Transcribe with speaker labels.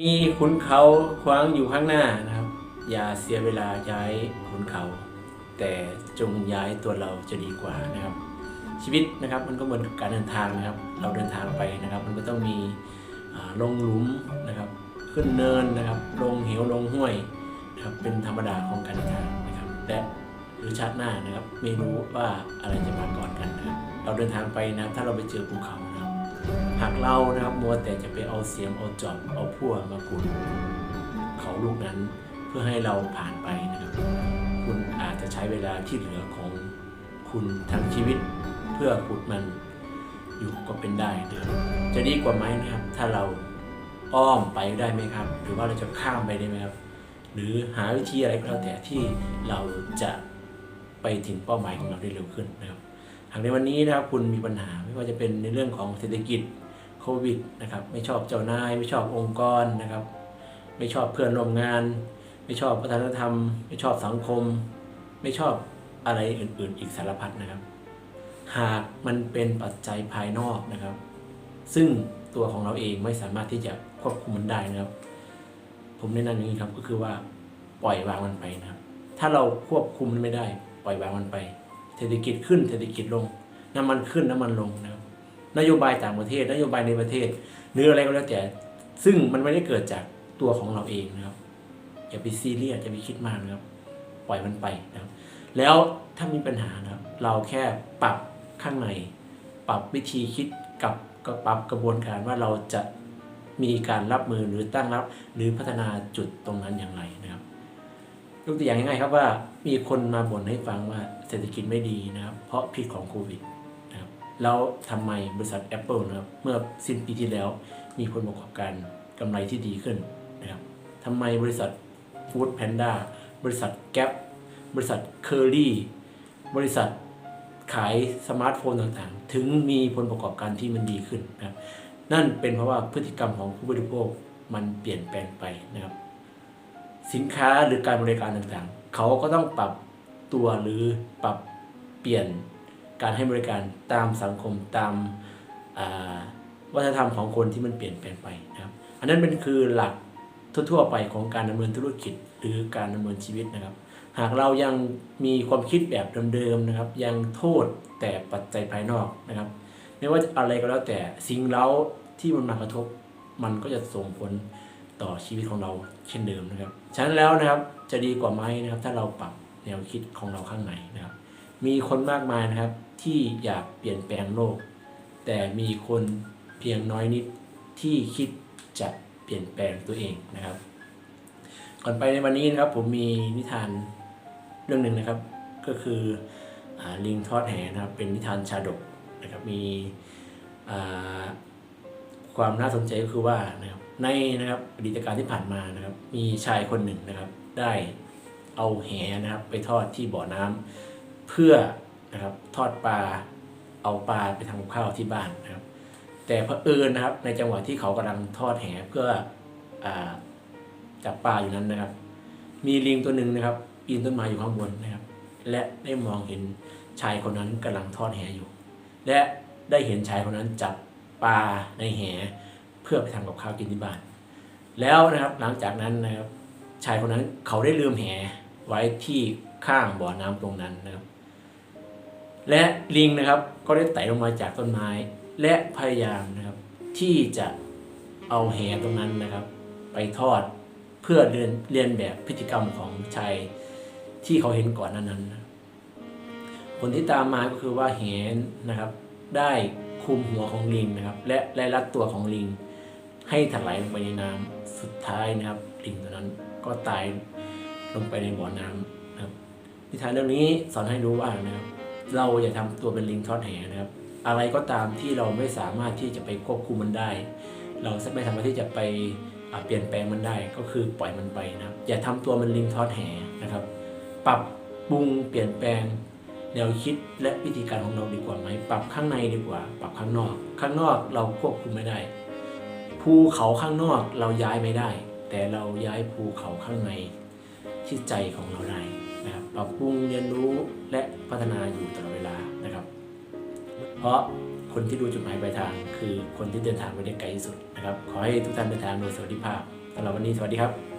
Speaker 1: มีขุนเขาขวางอยู่ข้างหน้านะครับ อย่าเสียเวลาย้ายขุนเขา แต่จงย้ายตัวเราจะดีกว่านะครับ ชีวิตนะครับมันก็เหมือนกับการเดินทางนะครับ เราเดินทางไปนะครับ มันก็ต้องมีลงหลุมนะครับ ขึ้นเนินนะครับ ลงเหวลงห้วยนะครับเป็นธรรมดาของการเดินทางนะครับและหรือชาติหน้านะครับ ไม่รู้ว่าอะไรจะมาก่อนกันนะครับเราเดินทางไปนะถ้าเราไปเจอภูเขา หากเรานะครับมัวแต่จะไปเอาเสียมเอาจอบเอาพั่วมาขุดเขาลูกนั้นเพื่อให้เราผ่านไปนะครับ คุณอาจจะใช้เวลาที่เหลือของคุณทั้งชีวิตเพื่อขุดมันอยู่ก็เป็นได้นะครับจะดีกว่าไหมนะครับ ถ้าเราอ้อมไปได้ไหมครับ หรือว่าเราจะข้ามไปได้ไหมครับ หรือหาวิธีอะไรก็แล้วแต่ที่เราจะไปถึงเป้าหมายของเราได้เร็วขึ้นนะครับ หากในวันนี้นะครับคุณมีปัญหาไม่ว่าจะเป็นในเรื่องของเศรษฐกิจโควิดนะครับไม่ชอบเจ้านาย ไม่ชอบองค์กรนะครับ ไม่ชอบเพื่อนร่วมงาน ไม่ชอบวัฒนธรรม ไม่ชอบสังคม ไม่ชอบอะไรอื่น ๆ อีกสารพัดนะครับ หากมันเป็นปัจจัยภายนอกนะครับ ซึ่งตัวของเราเองไม่สามารถที่จะควบคุมมันได้นะครับ ผมแนะนำอย่างนี้ครับก็คือว่าปล่อยวางมันไปนะครับ ถ้าเราควบคุมมันไม่ได้ ปล่อยวางมันไป เศรษฐกิจขึ้นเศรษฐกิจลง น้ำมันขึ้นน้ำมันลงนะครับนโยบายต่างประเทศ นโยบายในประเทศ หรืออะไรก็แล้วแต่ ซึ่งมันไม่ได้เกิดจากตัวของเราเองนะครับอย่าไปซีเรียสอย่าไปคิดมากนะครับ ปล่อยมันไปนะครับ แล้วถ้ามีปัญหานะครับ เราแค่ปรับข้างใน ปรับวิธีคิดกับก็ปรับกระบวนการว่าเราจะมีการรับมือหรือตั้งรับหรือพัฒนาจุดตรงนั้นอย่างไรนะครับ ยกตัวอย่างง่ายๆครับว่ามีคนมาบ่นให้ฟังว่าเศรษฐกิจไม่ดีนะครับ เพราะพิษของโควิดนะครับแล้วทำไมบริษัท Apple นะครับเมื่อสิ้นปีที่แล้ว มีผลประกอบการกำไรที่ดีขึ้นนะครับทำไมบริษัท Food Panda บริษัท Gap บริษัท Curry บริษัทขายสมาร์ทโฟนต่างๆ ถึงมีผลประกอบการที่มันดีขึ้นนะครับนั่นเป็นเพราะว่าพฤติกรรมของผู้บริโภคมันเปลี่ยนแปลงไปนะครับ สินค้าหรือการบริการต่างๆ เขาก็ต้องปรับตัวหรือปรับเปลี่ยนการให้บริการตามสังคมตามาวัฒนธรรมของคนที่มันเปลี่ยนแปลงไปนะครับ อันนั้นเป็นคือหลักทั่วๆไปของการดำเนินธุรกิจหรือการดำเนินชีวิตนะครับ หากเรายังมีความคิดแบบเดิมๆนะครับ ยังโทษแต่ปัจจัยภายนอกนะครับ ไม่ว่าอะไรก็แล้วแต่สิ่งเร้าที่มันมากระทบ มันก็จะส่งผล ต่อชีวิตของเราเช่นเดิมนะครับ ฉะนั้นแล้วนะครับจะดีกว่าไหมนะครับ ถ้าเราปรับแนวคิดของเราข้างในนะครับ มีคนมากมายนะครับที่อยากเปลี่ยนแปลงโลก แต่มีคนเพียงน้อยนิดที่คิดจะเปลี่ยนแปลงตัวเองนะครับ ก่อนไปในวันนี้นะครับผมมีนิทานเรื่องหนึ่งนะครับ ก็คืออลิงทอดแหนะครับเป็นนิทานชาดกนะครับมีอ่า ความน่าสนใจก็คือว่านะครับในนะครับอดีตการที่ผ่านมานะครับ มีชายคนหนึ่งนะครับ ได้เอาแหนะครับ ไปทอดที่บ่อน้ำเพื่อนะครับทอดปลาเอาปลาไปทำกับข้าวที่บ้านนะครับ แต่เผอิญนะครับ ในจังหวะที่เขากำลังทอดแหเพื่ออจับปลาอยู่นั้นนะครับ มีลิงตัวหนึ่งนะครับปีนต้นไม้อยู่ข้างบนนะครับ และได้มองเห็นชายคนนั้นกำลังทอดแหอยู่ และได้เห็นชายคนนั้นจับ ปลาในแหเพื่อไปทำกับข้าวกินที่บ้าน แล้วนะครับหลังจากนั้นนะครับชายคนนั้นเขาได้ลืมแหไว้ที่ข้างบ่อน้ำตรงนั้นนะครับ และลิงนะครับก็ได้ไต่ลงมาจากต้นไม้ และพยายามนะครับ ที่จะเอาแหตรงนั้นนะครับ ไปทอดเพื่อเรียนเรียนแบบพฤติกรรมของชายที่เขาเห็นก่อนนั้นนั้นผลที่ตามมาก็คือว่าแหนนะครับ ได้ คุมหัวของลิงนะครับ และและรัดตัวของลิง ให้ถลายลงไปในน้ำสุดท้ายนะครับลิงตัวนั้นก็ตายลงไปในบ่อน้ำนะครับนิทานเรื่องนี้สอนให้รู้ว่านะครับ เราอย่าทำตัวเป็นลิงทอดแหนะครับ อะไรก็ตามที่เราไม่สามารถที่จะไปควบคุมมันได้ เราไม่สามารถที่จะไปเปลี่ยนแปลงมันได้ก็คือปล่อยมันไปนะครับ อย่าทำตัวมันลิงทอดแหนะครับ ปรับปรุงเปลี่ยนแปลง แนวคิดและวิธีการของเราดีกว่าไหม ปรับข้างในดีกว่า ปรับข้างนอก ข้างนอกเราควบคุมไม่ได้ ภูเขาข้างนอกเราย้ายไม่ได้ แต่เราย้ายภูเขาข้างในที่ใจของเราได้นะครับปรับปรุงเรียนรู้และพัฒนาอยู่ตลอดเวลานะครับ เพราะคนที่รู้จุดหมายปลายทางคือคนที่เดินทางไปได้ไกลที่สุดนะครับ ขอให้ทุกท่านเดินทางโดยสวัสดิภาพสำหรับวันนี้สวัสดีครับ